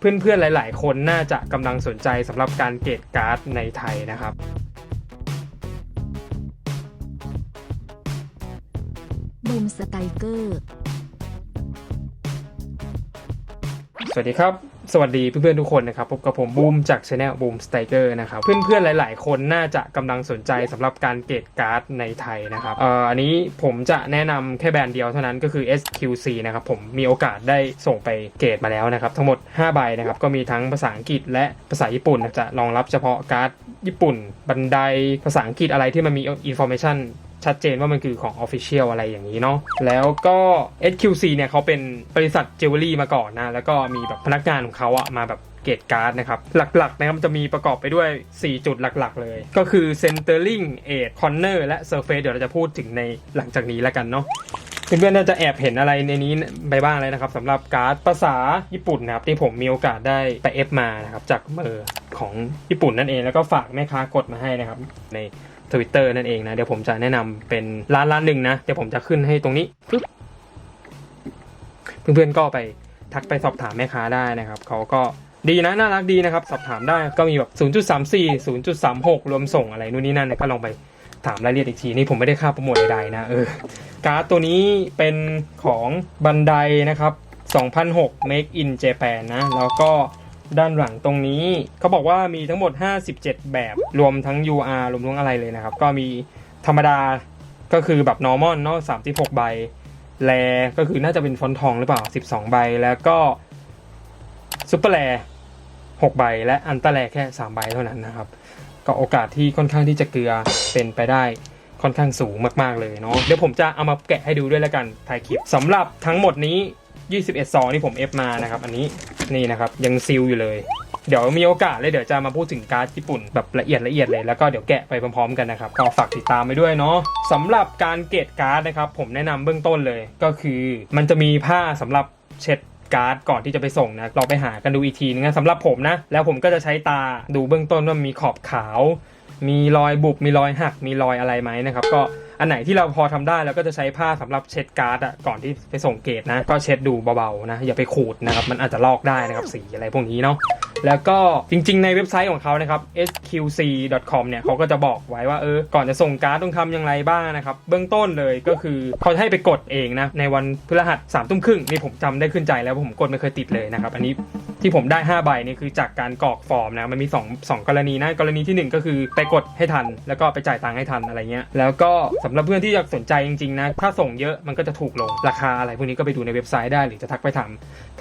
เพื่อนๆหลาย ๆ คนน่าจะกำลังสนใจสำหรับการเกตการ์ดในไทยนะครับบูมสไตเกอร์ สวัสดีครับ สวัสดีเพื่อนๆทุกคนนะครับพบกับผมบูมจากช anel บูมสไตเกอร์นะครับ เพื่อนๆหลาย ๆ คนน่าจะกำลังสนใจสำหรับการเกตการ์ดในไทยนะครับเอ่ออันนี้ผมจะแนะนำแค่แบรนด์เดียวเท่านั้นก็คือ SQC นะครับผมมีโอกาสได้ส่งไปเกตมาแล้วนะครับทั้งหมด 5 ใบนะครับก็มีทั้งภาษาอังกฤษและภาษาญี่ปุ่นนจะรองรับเฉพาะการ์ดญี่ปุ่น บันไดภาษาอังกฤษอะไรที่มันมี information ชั ชัดเจนว่ามันคือของ Official อะไรอย่างนี้เนาะแล้วก็ SQC เนี่ยเขาเป็นบริษัทจิวเวลรี่มาก่อนนะ แล้วก็มีแบบพนักงานของเขาอะมาแบบเกตการ์ดนะครับ หลักๆนะครับจะมีประกอบไปด้วย 4 จุดหลักๆ เลย ก็คือ Centering Edge Corner และ Surface เดี๋ยวเราจะพูดถึงในหลังจากนี้แล้วกันเนาะเพื่อนๆน่าจะแอบเห็นอะไรในนี้ไปบ้างเลยนะครับสำหรับการ์ดภาษาญี่ปุ่นนะครับที่ผมมีโอกาสได้ไปเอฟมานะครับจากเออของญี่ปุ่นนั่นเองแล้วก็ฝากแม่ค้ากดมาให้นะครับใน Twitter นั่นเองนะ เดี๋ยวผมจะแนะนำเป็นร้านร้านหนึ่งนะ เดี๋ยวผมจะขึ้นให้ตรงนี้ปึ๊บเพื่อนๆก็ไปทักไปสอบถามแม่ค้าได้นะครับ เขาก็ดีนะ น่ารักดีนะครับ สอบถามได้ก็มีแบบ 0.34 0.36 รวมส่งอะไรนู่นนี่นั่นนะก็ลองไปถามรายละเอียดอีกทีนี่ผมไม่ได้ค่าโปรโมทใดๆนะเออการ์ดตัวนี้เป็นของบันไดนะครับ 2006 Make in Japan นะ แล้วก็ ด้านหลังตรงนี้เขาบอกว่ามีทั้งหมด 57 แบบรวมทั้ง UR รวมทั้งอะไรเลยนะครับ ก็มีธรรมดาก็คือแบบ normal เนาะ36 ใบ แลก็คือน่าจะเป็นฟอนทองหรือเปล่า 12 ใบ แล้วก็ซุปเปอร์แล6ใบ และอันตราแลแค่ 3 ใบเท่านั้นนะครับ ก็โอกาสที่ค่อนข้างที่จะเกลือเป็นไปได้ค่อนข้างสูงมาก ๆ เลยเนาะเดี๋ยวผมจะเอามาแกะให้ดูด้วยแล้วกันถ่ายคลิปสำหรับทั้งหมดนี้ 21ซองที่ผมเอฟมานะครับ อันนี้ นี่นะครับยังซีลอยู่เลย เดี๋ยวมีโอกาสเลยเดี๋ยวจะมาพูดถึงการ์ดญี่ปุ่นแบบละเอียดละเอียดเลยแล้วก็เดี๋ยวแกะไปพร้อมๆกันนะครับก็ฝากติดตามไปด้วยเนาะสำหรับการเกตการ์ดนะครับผมแนะนำเบื้องต้นเลยก็คือ มันจะมีผ้าสำหรับเช็ดการ์ดก่อนที่จะไปส่งนะเราไปหากันดูอีกทีนึงนะสำหรับผมนะ แล้วผมก็จะใช้ตาดูเบื้องต้นว่ามีขอบขาว มีรอยบุบมีรอยหักมีรอยอะไรไหมนะครับ ก็ อันไหนที่เราพอทำได้เราก็จะใช้ผ้าสำหรับเช็ดการ์ดอะก่อนที่ไปส่งเกตนะ ก็เช็ดดูเบาๆนะ อย่าไปขูดนะครับ มันอาจจะลอกได้นะครับสีอะไรพวกนี้เนาะแล้วก็จริงๆ ในเว็บไซต์ของเขานะครับ sqc.com เนี่ยเขาก็จะบอกไว้ว่าเออก่อนจะส่งการ์ดต้องทำอย่างไรบ้างนะครับ เบื้องต้นเลยก็คือเขาจะให้ไปกดเองนะ ในวันพฤหัสสามทุ่มครึ่งนี่ผมจำได้ขึ้นใจแล้วว่าผมกดไม่เคยติดเลยนะครับ อันนี้ ที่ผมได้ 5 ใบนี่คือจากการกรอกฟอร์มนะมันมี2 2กรณีนะกรณีทีหนึ่1 ก็คือไปกดให้ทัน แล้วก็ไปจ่ายตังค์ให้ทันอะไรเงี้ยแล้วก็สำหรับเพื่อนที่อยากสนใจจริงๆนะถ้าส่งเยอะมันก็จะถูกลงราคาอะไรพวกนี้ก็ไปดูในเว็บไซต์ได้หรือจะทักไปถาม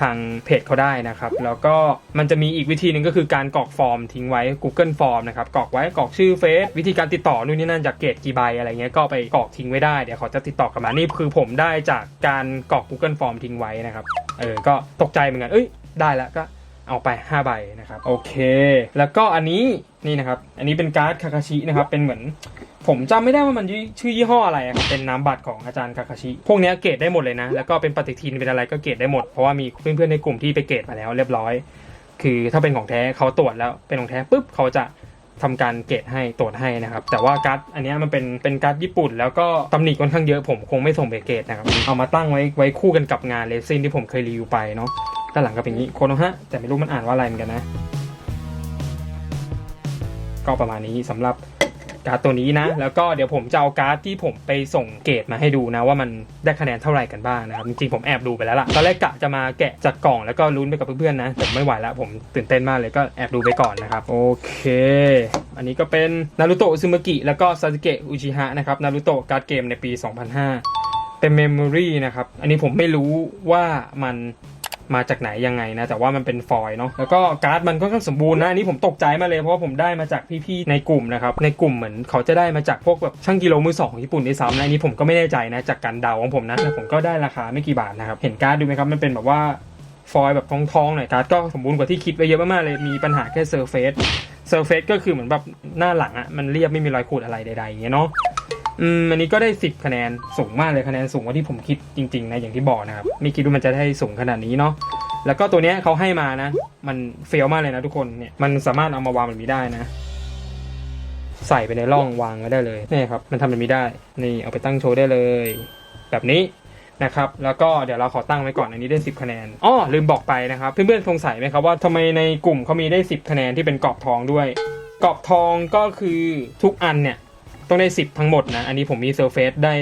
ทางเพจเขาได้นะครับแล้วก็มันจะมีอีกวิธีหนึ่งก็คือการกรอกฟอร์มทิ้งไว้ Google Form นะครับกรอกไว้กรอกชื่อเฟซวิธีการติดต่อนู่นนี่นั่นจากเกตกี่ใบอะไรเงี้ยก็ไปกรอกทิ้งไว้ได้เดี๋ยวเขาจะติดต่อกลับมานี่คือผมได้จากการกรอก Google Form ทิ้งไว้นะครับเออก็ตกใจเหมือนกันเอ้ย ได้แล้วก็เอาไป 5 ใบนะครับโอเค แล้วก็อันนี้นี่นะครับ อันนี้เป็นการ์ดคาคาชินะครับ เป็นเหมือน ผมจำไม่ได้ว่ามันชื่อยี่ห้ออะไรอะครับเป็นนามบัตรของอาจารย์คาคาชิ พวกเนี้ยเกรดได้หมดเลยนะ แล้วก็เป็นปฏิทินเป็นอะไรก็เกรดได้หมด เพราะว่ามีเพื่อนๆในกลุ่มที่ไปเกรดมาแล้วเรียบร้อย คือถ้าเป็นของแท้เขาตรวจแล้วเป็นของแท้ปุ๊บเขาจะทำการเกรดให้ตรวจให้นะครับ แต่ว่าการ์ดอันเนี้ยมันเป็นเป็นการ์ดญี่ปุ่น แล้วก็ตำหนิค่อนข้างเยอะผมคงไม่ส่งไปเกรดนะครับ เอามาตั้งไว้ไว้คู่กันกับงานเลซินที่ผมเคยรีวิวไปเนาะ ด้านหลังก็เป็นอย่างนี้โคโนฮะแต่ไม่รู้มันอ่านว่าอะไรเหมือนกันนะ ก็ประมาณนี้สำหรับการ์ดตัวนี้นะ แล้วก็เดี๋ยวผมจะเอาการ์ดที่ผมไปส่งเกรดมาให้ดูนะ ว่ามันได้คะแนนเท่าไหร่กันบ้างนะครับ จริงๆผมแอบดูไปแล้วล่ะ ตอนแรกกะจะมาแกะจากกล่องแล้วก็ลุ้นไปกับเพื่อนๆนะแต่ไม่ไหวแล้วผมตื่นเต้นมากเลยก็แอบดูไปก่อนนะครับ โอเค อันนี้ก็เป็นนารูโตะซึมกิแล้วก็ซาสึเกะอุจิฮะนะครับนารูโตะการ์ดเกมในปี 2005 เป็นเมมโมรีนะครับ อันนี้ผมไม่รู้ว่ามัน มาจากไหนยังไงนะ แต่ว่ามันเป็นฟอยล์เนาะแล้วก็การ์ดมันก็ค่อนข้างสมบูรณ์นะอันนี้ผมตกใจมาเลยเพราะว่าผมได้มาจากพี่ๆในกลุ่มนะครับในกลุ่มเหมือนเขาจะได้มาจากพวกแบบช่างกิโลมือสองของญี่ปุ่นด้วยซ้ำนะอันนี้ผมก็ไม่แน่ใจนะจากการเดาของผมนะแต่ผมก็ได้ราคาไม่กี่บาทนะครับเห็นการ์ดดูไหมครับมันเป็นแบบว่าฟอยล์แบบทองๆหน่อยการ์ดก็สมบูรณ์กว่าที่คิดไว้เยอะมากๆเลยมีปัญหาแค่เซอร์เฟซเซอร์เฟซก็คือเหมือนแบบหน้าหลังอะมันเรียบไม่มีรอยขูดอะไรใดๆอย่างเงี้ยเนาะ อืมอันนี้ก็ได้ 10 คะแนนสูงมากเลยคะแนนสูงกว่าที่ผมคิดจริงๆนะอย่างที่บอกนะครับไม่คิดว่ามันจะได้สูงขนาดนี้เนาะแล้วก็ตัวเนี้ยเขาให้มานะ มันเฟลมากเลยนะทุกคนเนี่ยมันสามารถเอามาวางแบบนี้ได้นะ ใส่ไปในร่องวางไว้ได้เลยนี่ครับมันทำแบบนี้ได้ นี่เอาไปตั้งโชว์ได้เลย แบบนี้นะครับแล้วก็เดี๋ยวเราขอตั้งไว้ก่อนอันนี้ได้ 10 คะแนนอ้อลืมบอกไปนะครับเพื่อนๆสงสัยไหมครับว่าทำไมในกลุ่มเขามีได้ 10 คะแนนที่เป็นกรอบทองด้วยกรอบทองก็คือทุกอันเนี่ย ต้องได้ 10 ทั้งหมดนะ อันนี้ผมมีเซอร์เฟสได้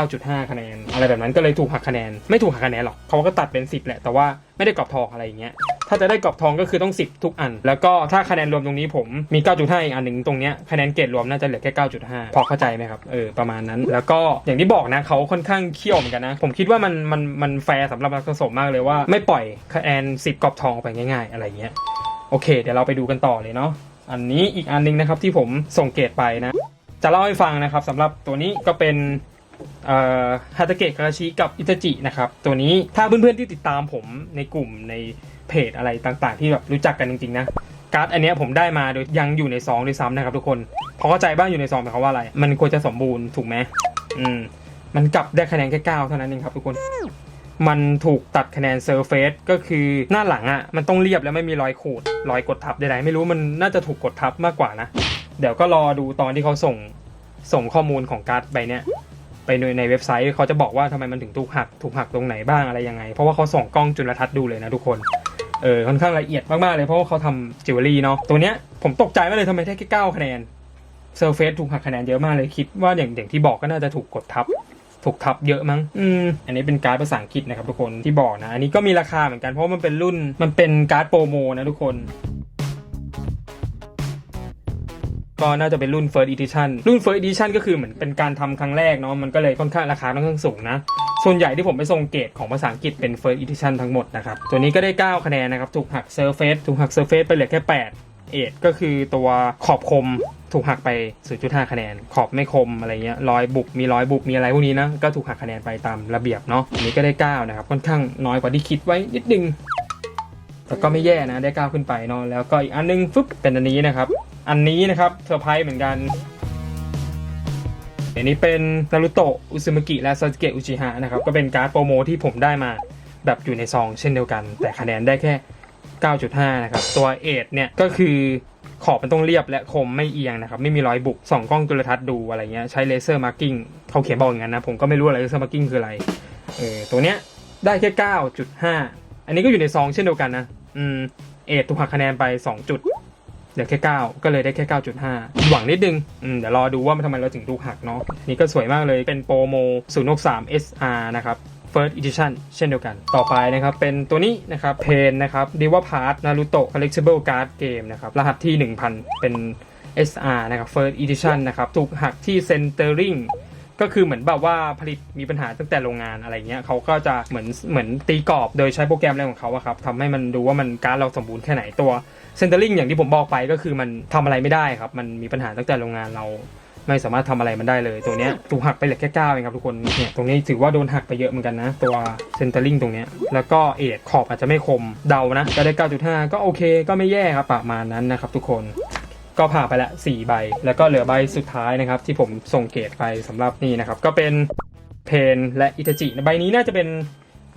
9.5 คะแนน อะไรแบบนั้นก็เลยถูกหักคะแนน ไม่ถูกหักคะแนนหรอกเขาก็ตัดเป็น 10 แหละ แต่ว่าไม่ได้กรอบทองอะไรอย่างเงี้ย ถ้าจะได้กรอบทองก็คือต้อง 10 ทุกอัน แล้วก็ถ้าคะแนนรวมตรงนี้ผมมี 9.5 อีกอันหนึ่งตรงเนี้ยคะแนนเกรดรวมน่าจะเหลือแค่ 9.5 พอเข้าใจไหมครับ เออ ประมาณนั้น แล้วก็อย่างที่บอกนะเขาค่อนข้างเขี้ยวเหมือนกันนะ ผมคิดว่ามันมันมันแฟร์สำหรับนักสะสมมากเลยว่าไม่ปล่อยคะแนน 10 กรอบทองไปง่าย ๆ อะไรเงี้ย โอเค เดี๋ยวเราไปดูกันต่อเลยเนาะ อันนี้อีกอันนึงนะครับที่ผมส่งเกรดไปนะ จะเล่าให้ฟังนะครับสำหรับตัวนี้ก็เป็นฮาตาเกะคาราชิกับอิตาจินะครับ ตัวนี้ถ้าเพื่อนๆที่ติดตามผมในกลุ่มในเพจอะไรต่างๆ ที่แบบรู้จักกันจริงๆนะการ์ดอันนี้ผมได้มาโดยยังอยู่ในซองด้วยซ้ำนะครับทุกคนพอเข้าใจบ้างอยู่ในซองหมายความว่าอะไร มันควรจะสมบูรณ์ถูกไหมอืมมันกลับได้คะแนนแค่เก้าเท่านั้นเองครับทุกคน มันถูกตัดคะแนนเซอร์เฟสก็คือหน้าหลังอะ่ะมันต้องเรียบแล้วไม่มีรอยขูดรอยกดทับใดๆไม่รู้มันน่าจะถูกกดทับมากกว่านะ เดี๋ยวก็รอดูตอนที่เขาส่งส่งข้อมูลของการ์ดใบเนี้ยไปในในเว็บไซต์เขาจะบอกว่าทำไมมันถึงถูกหักถูกหักตรงไหนบ้างอะไรยังไง เพราะว่าเขาส่งกล้องจุลทรรศน์ดูเลยนะทุกคนเออค่อนข้างละเอียดมาก ๆ เลยเพราะว่าเขาทำจิวเวลรี่เนาะตัวเนี้ยผมตกใจมากเลยทำไมได้แค่เก้าคะแนนเซอร์เฟสถูกหักคะแนนเยอะมากเลยคิดว่าอย่างอย่างที่บอกก็น่าจะถูกกดทับถูกทับเยอะมั้ง อืม อันนี้เป็นการ์ดภาษาอังกฤษนะครับทุกคนที่บอกนะ อันนี้ก็มีราคาเหมือนกันเพราะมันเป็นรุ่น มันเป็นการ์ดโปรโมนะทุกคน ก็น่าจะเป็นรุ่น First Edition รุ่น First Edition ก็คือเหมือนเป็นการทำครั้งแรกเนาะมันก็เลยค่อนข้างราคาค่อนข้างสูงนะ ส่วนใหญ่ที่ผมไปส่งเกรดของภาษาอังกฤษเป็น First Edition ทั้งหมดนะครับตัวนี้ก็ได้ 9 คะแนนนะครับถูกหัก Surface ถูกหัก Surface ไปเหลือแค่ 8 เอ็ดก็คือตัวขอบคมถูกหักไป 0.5 คะแนน ขอบไม่คมอะไรเงี้ยรอยบุบ มีรอยบุบ มีอะไรพวกนี้นะ ก็ถูกหักคะแนนไปตามระเบียบเนาะ อันนี้ก็ได้ 9 นะครับ ค่อนข้างน้อยกว่าที่คิดไว้นิดนึง แต่ก็ไม่แย่นะ ได้ 9 ขึ้นไปเนาะ แล้วก็อีกอันนึงฟึบเป็นอันนี้นะครับ อันนี้นะครับเซอร์ไพรส์เหมือนกันอันนี้เป็นนารุโตะอุซึมากิและซาสึเกะอุจิฮะนะครับก็เป็นการ์ดโปรโมที่ผมได้มาแบบอยู่ในซองเช่นเดียวกัน แต่คะแนนได้แค่ 9.5 นะครับ ตัวเอทเนี่ยก็คือขอบมันต้องเรียบและคมไม่เอียงนะครับ ไม่มีรอยบุกส่องกล้องจุลทรรศน์ดูอะไรเงี้ยใช้เลเซอร์มาร์กิ้งเขาเขียนบอกอย่างนั้นนะ ผมก็ไม่รู้อะไรเลเซอร์มาร์กิ้งคืออะไรเออตัวเนี้ยได้แค่ 9.5 อันนี้ก็อยู่ในซองเช่นเดียวกันนะอืมเอทถูกหักคะแนนไป 2 จุด เหลือแค่ 9 ก็เลยได้แค่ 9.5 หวังนิดนึงอืมเดี๋ยวรอดูว่ามันทำไมเราถึงถูกหักเนาะนี่ก็สวยมากเลยเป็นโปรโม063 SR นะครับ First Edition เช่นเดียวกัน ต่อไปนะครับ เป็นตัวนี้นะครับเพนนะครับ d e v a p a r t Naruto Collectible Card Game นะครับ รหัสที่ 1000 เป็น SR นะครับ First Edition นะครับถูกหักที่ Centering ก็คือเหมือนแบบว่าผลิตมีปัญหาตั้งแต่โรงงานอะไรเงี้ยเขาก็จะเหมือนเหมือนตีกรอบโดยใช้โปรแกรมอะไรของเขาอะครับทำให้มันดูว่ามันการดเราสมบูรณ์แค่ไหนตัว เซนเตอร์ลิงอย่างที่ผมบอกไปก็คือมันทำอะไรไม่ได้ครับ มันมีปัญหาตั้งแต่โรงงานเราไม่สามารถทำอะไรมันได้เลย ตัวเนี้ยถูกหักไปเหลือแค่เก้าเองครับทุกคนเนี่ยตรงนี้ถือว่าโดนหักไปเยอะเหมือนกันนะ ตัวเซนเตอร์ลิงตรงเนี้ยแล้วก็เอทขอบอาจจะไม่คมเดานะก็ได้ 9.5 ก็โอเค ก็ไม่แย่ครับประมาณนั้นนะครับทุกคนก็ผ่าไปละ4ใบ แล้วก็เหลือใบสุดท้ายนะครับ ที่ผมส่งเกรดไปสำหรับนี่นะครับ ก็เป็นเพนและอิตาจิใบนี้น่าจะเป็น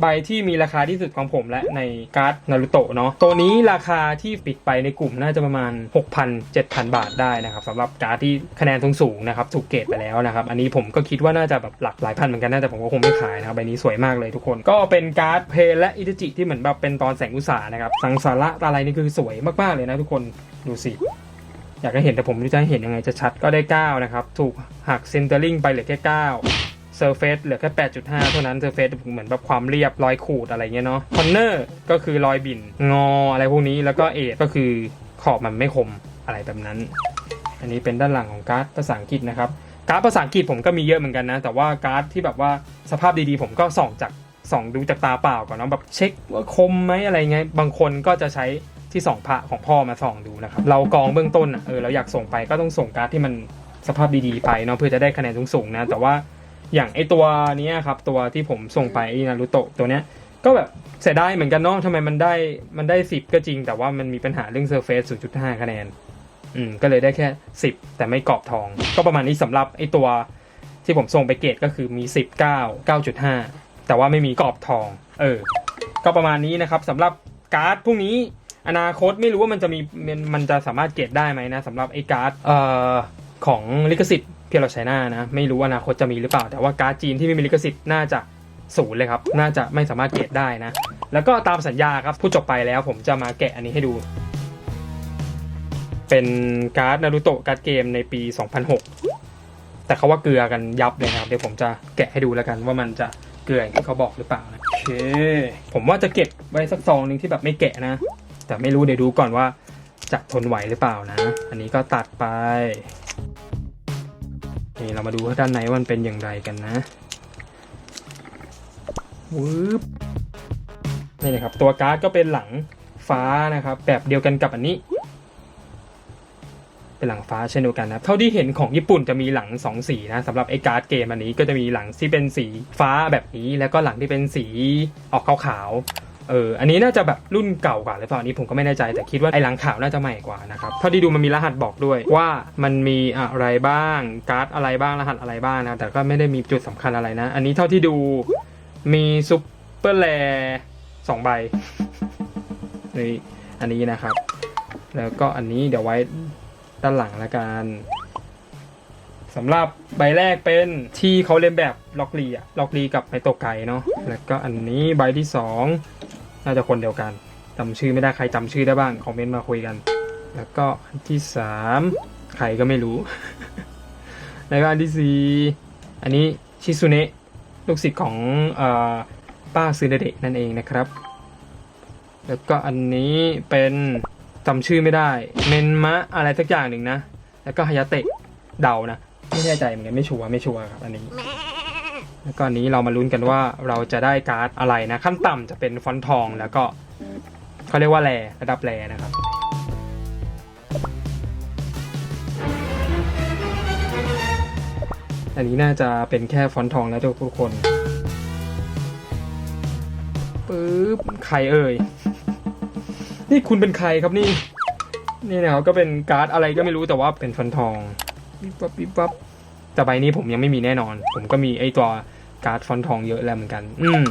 ใบที่มีราคาที่สุดของผมและในการ์ดนารุโตะเนาะตัวนี้ราคาที่ปิดไปในกลุ่มน่าจะประมาณ 6,000 7,000 บาทได้นะครับสำหรับการ์ดที่คะแนนสูงๆนะครับถูกเกรดไปแล้วนะครับ อันนี้ผมก็คิดว่าน่าจะแบบหลักหลายพันเหมือนกันนะแต่ผมก็คงไม่ขายนะครับใบนี้สวยมากเลยทุกคน ก็เป็นการ์ดเพนและอิตาจิที่เหมือนแบบเป็นตอนแสงอุตสาหนะครับสังสาระอะไรนี่คือสวยมากๆเลยนะทุกคนดูสิอยากให้เห็นแต่ผมไม่รู้จะเห็นยังไงจะชัดก็ได้ 9 นะครับ ถูกหักเซนเตอร์ลิงไปเหลือแค่ 9 เซอร์เฟสเหลือแค่8.5 เท่านั้นเซอร์เฟสเหมือนแบบความเรียบรอยขูดอะไรเงี้ยเนาะคอนเนอร์ก็คือรอยบิ่นงออะไรพวกนี้แล้วก็เอทก็คือขอบมันไม่คมอะไรแบบนั้น อันนี้เป็นด้านหลังของการ์ดภาษาอังกฤษนะครับการ์ดภาษาอังกฤษผมก็มีเยอะเหมือนกันนะ แต่ว่าการ์ดที่แบบว่าสภาพดีๆ ผมก็ส่องจากส่องดูจากตาเปล่าก่อนเนาะแบบเช็คว่าคมไหมอะไรเงี้ยบางคนก็จะใช้ที่ส่องพระของพ่อมาส่องดูนะครับเรากองเบื้องต้นอะเออเราอยากส่งไปก็ต้องส่งการ์ดที่มันสภาพดีๆไปเนาะเพื่อจะได้คะแนนสูงๆนะแต่ว่า อย่างไอตัวนี้ครับตัวที่ผมส่งไปไอนารุโตะตัวเนี้ยก็แบบเสียดายเหมือนกันเนาะทำไมมันได้มันได้ 10 ก็จริง แต่ว่ามันมีปัญหาเรื่องเซอร์เฟซ0.5 คะแนน อืม ก็เลยได้แค่ 10 แต่ไม่กรอบทอง ก็ประมาณนี้สำหรับไอตัวที่ผมส่งไปเกรดก็คือมี 10 9 9.5 แต่ว่าไม่มีกรอบทอง เออ ก็ประมาณนี้นะครับสำหรับการ์ดพวกนี้อนาคตไม่รู้ว่ามันจะมีมันจะสามารถเกรดได้ไหมนะสำหรับไอการ์ดเอ่อของลิขสิทธิ์ เพียร์ไชน่านะ ไม่รู้อนาคตจะมีหรือเปล่า แต่ว่าการ์ดจีนที่ไม่มีลิขสิทธิ์น่าจะศูนย์เลยครับ น่าจะไม่สามารถเกรดได้นะ แล้วก็ตามสัญญาครับ ผู้จบไปแล้วผมจะมาแกะอันนี้ให้ดู เป็นการ์ดนารูโตะการ์ดเกมในปี 2006 แต่เขาว่าเกลือกันยับเลยนะครับ เดี๋ยวผมจะแกะให้ดูแล้วกันว่ามันจะเกลืออย่างที่เขาบอกหรือเปล่านะโอเค ผมว่าจะเก็บไว้สักซองหนึ่งที่แบบไม่แกะนะ แต่ไม่รู้เดี๋ยวดูก่อนว่าจะทนไหวหรือเปล่านะ อันนี้ก็ตัดไป นี่เรามาดูว่าด้านในว่ามันเป็นอย่างไรกันนะวืบนี่นะครับตัวการ์ดก็เป็นหลังฟ้านะครับ แบบเดียวกันกับอันนี้ เป็นหลังฟ้าเช่นเดียวกันนะเท่าที่เห็นของญี่ปุ่นจะมีหลังสองสีนะสำหรับไอ้การ์ดเกมอันนี้ก็จะมีหลังที่เป็นสีฟ้าแบบนี้ แล้วก็หลังที่เป็นสีออกขาวๆ เอออันนี้น่าจะแบบรุ่นเก่ากว่าหรือเปล่าอันนี้ผมก็ไม่แน่ใจแต่คิดว่าไอ้หลังขาวน่าจะใหม่กว่านะครับเท่าที่ดูมันมีรหัสบอกด้วยว่ามันมีอะไรบ้างการ์ดอะไรบ้างรหัสอะไรบ้างนะแต่ก็ไม่ได้มีจุดสำคัญอะไรนะ อันนี้เท่าที่ดูมีซุปเปอร์แลสองใบนี่อันนี้นะครับ แล้วก็อันนี้เดี๋ยวไว้ด้านหลังละกันสำหรับใบแรกเป็นที่เขาเล่นแบบล็อกลีอะล็อกลีกับไมโตไกเนาะแล้วก็อันนี้ใบที่สอง น่าจะคนเดียวกันจำชื่อไม่ได้ใครจำชื่อได้บ้างคอมเมนต์มาคุยกัน แล้วก็อันที่สามใครก็ไม่รู้ แล้วก็อันที่สี่อันนี้ชิซุเนะลูกศิษย์ของอป้าซือเดะนั่นเองนะครับ แล้วก็อันนี้เป็นจำชื่อไม่ได้ เมนมะอะไรสักอย่างหนึ่งนะ แล้วก็ฮายาเตะเดานะ ไม่แน่ใจเหมือนกันไม่ชัวร์ไม่ชัวร์ครับอันนี้ แล้วก็อันนี้เรามาลุ้นกันว่าเราจะได้การ์ดอะไรนะ ขั้นต่ำจะเป็นฟอนทองแล้วก็เขาเรียกว่าแรระดับแรนะครับอันนี้น่าจะเป็นแค่ฟอนทองแล้วทุกคนปึ๊บใครเอ่ย นี่คุณเป็นใครครับนี่ นี่นะครับก็เป็นการ์ดอะไรก็ไม่รู้แต่ว่าเป็นฟันทองวิบวับวิบวับ แต่ใบนี้ผมยังไม่มีแน่นอน ผมก็มีไอตัวการ์ดฟอนทองเยอะแล้วเหมือนกัน อืม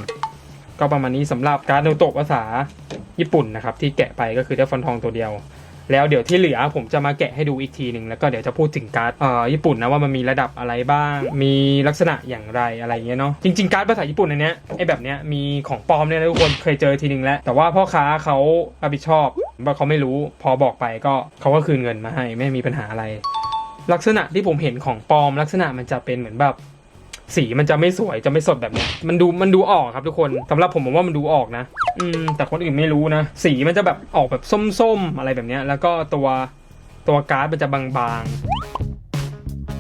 ก็ประมาณนี้สำหรับการ์ดโนโตะภาษาญี่ปุ่นนะครับ ที่แกะไปก็คือได้ฟอนทองตัวเดียว แล้วเดี๋ยวที่เหลือผมจะมาแกะให้ดูอีกทีหนึ่งแล้วก็เดี๋ยวจะพูดถึงการ์ดเอ่อญี่ปุ่นนะว่ามันมีระดับอะไรบ้าง มีลักษณะอย่างไรอะไรเงี้ยเนาะจริงๆการ์ดภาษาญี่ปุ่นอันเนี้ยไอแบบเนี้ยมีของปลอมเนี่ยนะทุกคนเคยเจอทีหนึ่งแล้ว แต่ว่าพ่อค้าเขารับผิดชอบว่าเขาไม่รู้พอบอกไปก็เขาก็คืนเงินมาให้ไม่มีปัญหาอะไร ลักษณะที่ผมเห็นของปลอม ลักษณะมันจะเป็นเหมือนแบบสีมันจะไม่สวยจะไม่สดแบบนี้มันดูมันดูออกครับทุกคนสำหรับผมผมว่ามันดูออกนะ อืม แต่คนอื่นไม่รู้นะ สีมันจะแบบออกแบบส้มๆอะไรแบบนี้แล้วก็ตัวตัวการ์ดมันจะบาง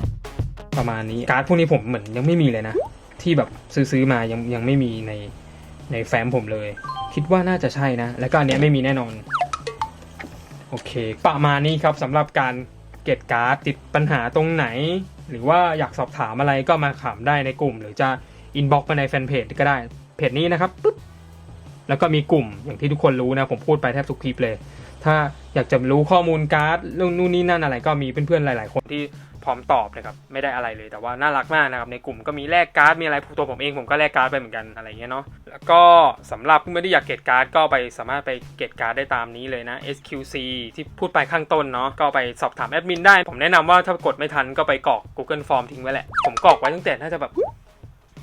ๆ ประมาณนี้การ์ดพวกนี้ผมเหมือนยังไม่มีเลยนะ ที่แบบซื้อๆมายังยังไม่มีในในแฟ้มผมเลย คิดว่าน่าจะใช่นะ แล้วก็อันเนี้ยไม่มีแน่นอน โอเค ประมาณนี้ครับสำหรับการ เก็ตการ์ดติดปัญหาตรงไหน หรือว่าอยากสอบถามอะไรก็มาถามได้ในกลุ่ม หรือจะอินบ็อกมาในแฟนเพจก็ได้เพจนี้นะครับปึ๊บแล้วก็มีกลุ่มอย่างที่ทุกคนรู้นะผมพูดไปแทบทุกคลิปเลย ถ้าอยากจะรู้ข้อมูลการ์ดเรื่องนู่นนี่นั่นอะไรก็มีเพื่อนๆหลาย ๆ คนที่ พร้อมตอบนะครับไม่ได้อะไรเลยแต่ว่าน่ารักมากนะครับในกลุ่มก็มีแลกการ์ดมีอะไรตัวผมเองผมก็แลกการ์ดไปเหมือนกันอะไรเงี้ยเนาะแล้วก็สำหรับเพื่อนๆที่อยากเก็บการ์ดก็ไปสามารถไปเก็บการ์ดได้ตามนี้เลยนะ SQC ที่พูดไปข้างต้นเนาะก็ไปสอบถามแอดมินได้ ผมแนะนำว่าถ้ากดไม่ทันก็ไปกรอก Google Form ทิ้งไว้แหละผมกรอกไว้ตั้งแต่น่าจะแบบ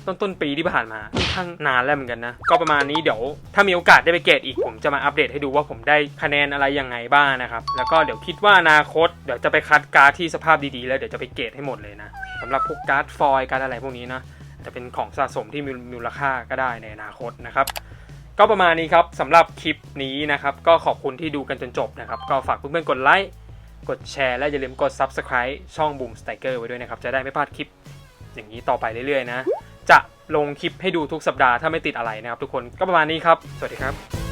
ต้นต้นปีที่ผ่านมา ข้างนานแล้วเหมือนกันนะ ก็ประมาณนี้เดี๋ยวถ้ามีโอกาสได้ไปเกรดอีกผมจะมาอัปเดตให้ดูว่าผมได้คะแนนอะไรยังไงบ้างนะครับ แล้วก็เดี๋ยวคิดว่าอนาคตเดี๋ยวจะไปคัดการ์ดที่สภาพดีๆ แล้วเดี๋ยวจะไปเกรดให้หมดเลยนะสำหรับพวกการ์ดฟอยล์การ์ดอะไรพวกนี้นะจะเป็นของสะสมที่มีมูลค่าก็ได้ในอนาคตนะครับก็ประมาณนี้ครับสำหรับคลิปนี้นะครับ ก็ขอบคุณที่ดูกันจนจบนะครับ ก็ฝากเพื่อนๆกดไลค์กดแชร์และอย่าลืมกด Subscribe ช่อง Boom Sticker ไว้ด้วยนะครับ จะได้ไม่พลาดคลิปอย่างนี้ต่อไปเรื่อยๆนะ จะลงคลิปให้ดูทุกสัปดาห์ถ้าไม่ติดอะไรนะครับทุกคนก็ประมาณนี้ครับ สวัสดีครับ